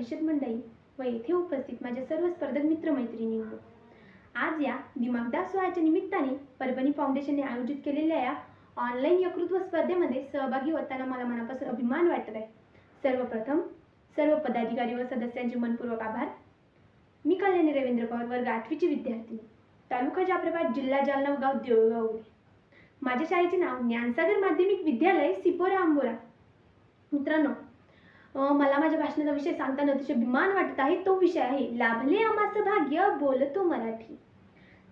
परिषद मंडळी व येथे उपस्थित माझ्या सर्व स्पर्धक मित्रमैत्रिणींनो. आज या दिमागदार सोहळ्याच्या निमित्ताने परभणी फाउंडेशनने आयोजित केलेल्या या ऑनलाईन यकृत्व स्पर्धेमध्ये सहभागी होताना मला मनापासून अभिमान वाटत आहे. सर्वप्रथम सर्व पदाधिकारी व सदस्यांचे मनपूर्वक आभार. मी कल्याणी रवींद्र पवार वर्ग आठवीची विद्यार्थी. तालुका जाफराबाद जिल्हा जालना गाव देऊळगाव माझ्या शाळेचे नाव ज्ञानसागर माध्यमिक विद्यालय सिपोरा आंबोरा मित्रांनो मला माझ्या भाषणाचा विषय सांगताना अतिशय अभिमान वाटत आहे. तो विषय आहे लाभले आम्हाचं भाग्य बोलतो मराठी.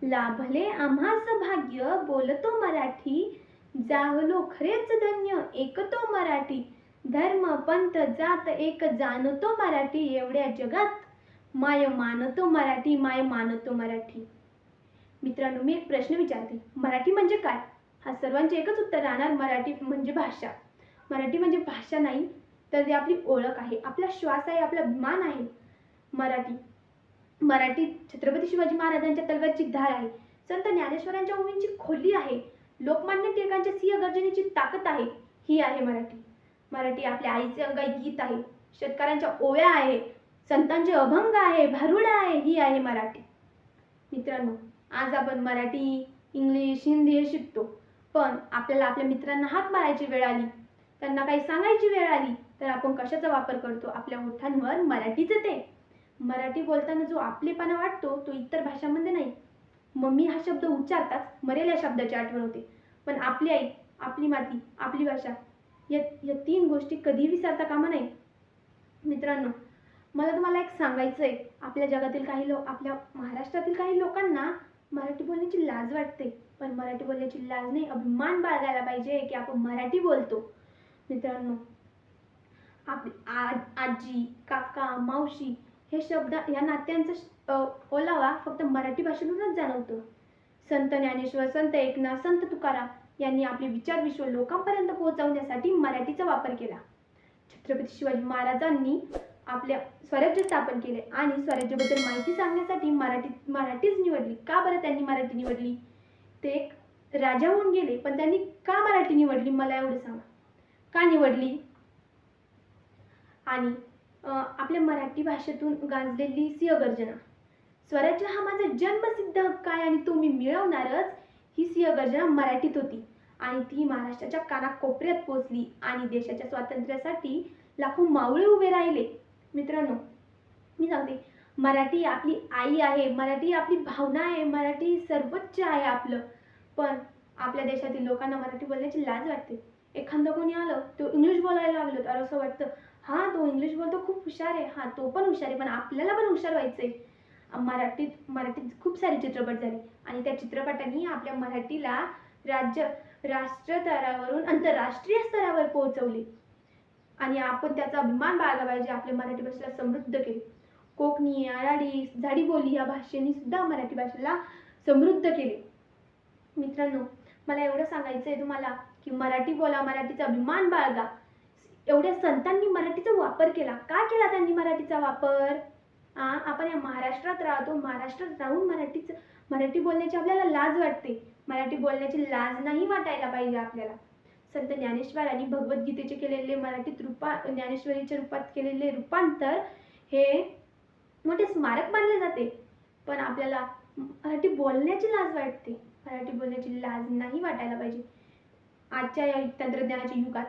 लाभले आम्हाचं भाग्य बोलतो मराठी. जाहलो खरेच धन्य एकतो मराठी. धर्म पंथ जात एक जाणतो मराठी. एवढ्या जगात माय मानतो मराठी माय मानतो मराठी. मित्रांनो मी एक प्रश्न विचारते. मराठी म्हणजे काय? हा सर्वांचे एकच उत्तर राहणार मराठी म्हणजे भाषा. मराठी म्हणजे भाषा नाही तर ती आपली ओळख आहे आपला श्वास आहे आपला मान आहे. मराठी मराठी छत्रपती शिवाजी महाराजांच्या तलवारची धार आहे. संत ज्ञानेश्वरांच्या ओवींची खोली आहे. लोकमान्य टिळकांच्या सिंह गर्जनेची ताकद आहे. ही आहे मराठी. मराठी आपल्या आईचे अंगाई गीत आहे. शेतकऱ्यांच्या ओव्या आहे. संतांचे अभंग आहे. भारुडा आहे. ही आहे मराठी. मित्रांनो आज आपण मराठी इंग्लिश हिंदी हे शिकतो. पण आपल्याला आपल्या मित्रांना हात मारायची वेळ आली. त्यांना काही सांगायची वेळ आली. तर आपण कशाचा वापर करतो? आपल्या ओठांवर मराठीच ते. मराठी बोलताना जो आपलेपणा वाटतो तो इतर भाषांमध्ये नाही. मम्मी हा शब्द उच्चारताच मरेल या शब्दाची आठवण होते. पण आपली आई आपली माती आपली भाषा या या तीन गोष्टी कधीही विसरता कामा नाही मित्रांनो मला तुम्हाला एक सांगायचं आहे आपल्या जगातील काही लोक आपल्या महाराष्ट्रातील काही लोकांना मराठी बोलण्याची लाज वाटते. पण मराठी बोलण्याची लाज नाही अभिमान बाळगायला पाहिजे की आपण मराठी बोलतो. मित्रांनो आपली आ- आजी काका मावशी हे शब्द या नात्यांचा श- ओलावा फक्त मराठी भाषेतूनच जाणवतो. संत ज्ञानेश्वर संत एकनाथ संत तुकाराम यांनी आपले विचार विश्व लोकांपर्यंत पोहोचवण्यासाठी मराठीचा वापर केला. छत्रपती शिवाजी महाराजांनी आपल्या स्वराज्य स्थापन केले आणि स्वराज्याबद्दल माहिती सांगण्यासाठी मराठी मराठीच निवडली. का बरं त्यांनी मराठी निवडली? ते एक राजा होऊन गेले पण त्यांनी का मराठी निवडली? मला एवढं सांगा. का निवडली? आणि आपल्या मराठी भाषेतून गाजलेली सिंहगर्जना स्वराज्य हा माझा जन्मसिद्ध हक्क आहे आणि तो मी मिळवणारच. ही सिंहगर्जना मराठीत होती आणि ती महाराष्ट्राच्या कानाकोपऱ्यात पोचली आणि देशाच्या स्वातंत्र्यासाठी लाखो मावळे उभे राहिले. मित्रांनो मी सांगते मराठी आपली आई आहे मराठी आपली भावना आहे मराठी सर्वोच्च आहे आपलं. पण आपल्या देशातील लोकांना मराठी बोलण्याची लाज वाटते. एखादं कोणी आलं तो इंग्लिश बोलायला लागलं तर असं वाटतं हा तो इंग्लिश बोलतो खूप हुशार आहे. हा तो पण हुशार आहे पण आपल्याला पण हुशार व्हायचं आहे मराठीत मराठीत खूप सारे चित्रपट झाले. आणि त्या चित्रपटांनी आपल्या मराठीला राज्य राष्ट्र स्तरावरून आंतरराष्ट्रीय स्तरावर पोहोचवले. आणि आपण त्याचा अभिमान बाळगा पाहिजे आपल्या मराठी भाषेला समृद्ध केले. कोकणी आराडी झाडी बोली या भाषेने सुद्धा मराठी भाषेला समृद्ध केले. मित्रांनो मला एवढं सांगायचं आहे तुम्हाला की मराठी बोला मराठीचा अभिमान बाळगा. एवढ्या संतांनी मराठीचा वापर केला. का केला त्यांनी मराठीचा वापर? आ, आपण या महाराष्ट्रात राहतो. महाराष्ट्रात राहून मराठीचं मराठी बोलण्याची आपल्याला लाज वाटते. मराठी बोलण्याची लाज नाही वाटायला पाहिजे आपल्याला. संत ज्ञानेश्वरांनी भगवद्गीतेचे केलेले मराठीत रूपा ज्ञानेश्वरीच्या रूपात केलेले रूपांतर हे मोठे स्मारक मानले जाते. पण आपल्याला मराठी बोलण्याची लाज वाटते. मराठी बोलण्याची लाज नाही वाटायला पाहिजे. आजच्या या तंत्रज्ञानाच्या युगात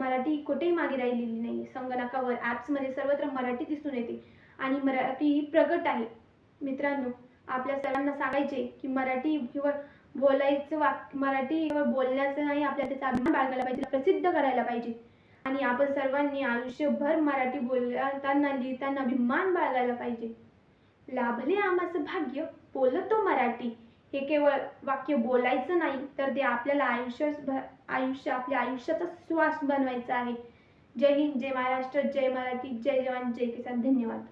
मराठी कुठेही मागे राहिलेली नाही संगणकावर ॲप्समध्ये सर्वत्र मराठी दिसून येते. आणि मराठी ही प्रगट आहे. मित्रांनो आपल्या सर्वांना सांगायचे की मराठी किंवा बोलायचं वाक मराठी किंवा बोलण्याचं नाही आपल्या त्याचा अभिमान बाळगायला पाहिजे प्रसिद्ध करायला पाहिजे. आणि आपण सर्वांनी आयुष्यभर मराठी बोलताना लिहिताना अभिमान बाळगायला पाहिजे. लाभले आम्हाचं भाग्य बोलतो मराठी. हे केवळ वाक्य बोलायचं नाही तर ते आपल्याला आयुष्य आयुष्य आपल्या आयुष्याचा श्वास बनवायचा आहे. जय हिंद जय महाराष्ट्र जय मराठी जय जवान जय किसान. धन्यवाद.